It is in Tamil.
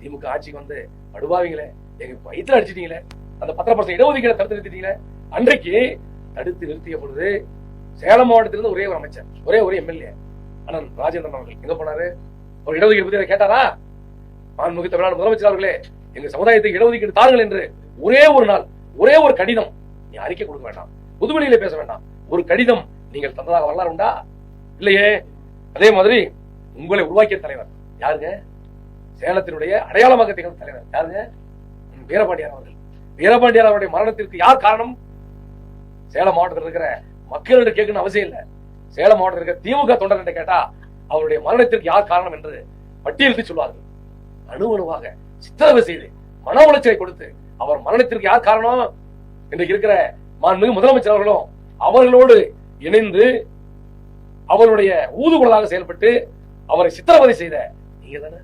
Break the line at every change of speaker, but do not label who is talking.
திமுக ஆட்சிக்கு வந்து படுபாவீங்களே எங்க வயிற்றுல அடிச்சிட்டீங்களே அந்த பத்திர பர்சன்ட் இடஒதுக்கீடு தடுத்து நிறுத்திட்டீங்களே அன்றைக்கு தடுத்து நிறுத்திய பொழுது சேலம் மாவட்டத்திலிருந்து ஒரே ஒரு அமைச்சர் ஒரே ஒரு எம்எல்ஏ அண்ணன் ராஜேந்திரன் அவர்கள். எங்க போனாரு? ஒரு இடஒதுக்கீடு பத்தி கேட்டாரா? மாண்புமிகு தமிழ்நாடு முதலமைச்சர் அவர்களே எங்க சமுதாயத்துக்கு இடஒதுக்கீடு தாருங்கள் என்று ஒரே ஒரு நாள் ஒரே ஒரு கடிதம் நீ அறிக்கை கொடுக்க வேண்டாம் புதுவெளியில பேச வேண்டாம். ஒரு கடிதம் நீங்கள் தந்ததாக வரலாறு உண்டா? இல்லையே. அதே மாதிரி உங்களை உருவாக்கிய தலைவர் யாருங்க? சேலத்தினுடைய அடையாளமாக திகழ்ந்த தலைவர் யாருங்க வீரபாண்டியார் அவர்கள். வீரபாண்டியார் அவருடைய மரணத்திற்கு யார் காரணம்? சேலம் மாவட்டத்தில் இருக்கிற மக்களிடம் கேட்கணும் அவசியம் இல்லை. சேலம் மாவட்டத்தில் இருக்கிற திமுக தொண்டர் என்று கேட்டா அவருடைய மரணத்திற்கு யார் காரணம் என்று பட்டியலிட்டு சொல்வார்கள். அணு அணுவாக சித்திரவதை செய்து மன உளைச்சலை கொடுத்து அவர் மரணத்திற்கு யார் காரணம்? இன்றைக்கு இருக்கிற மாண்புமிகு முதலமைச்சர் அவர்களும் அவர்களோடு இணைந்து அவருடைய ஊதுகுழலாக செயல்பட்டு அவரை சித்திரவதை செய்த நீங்க தானே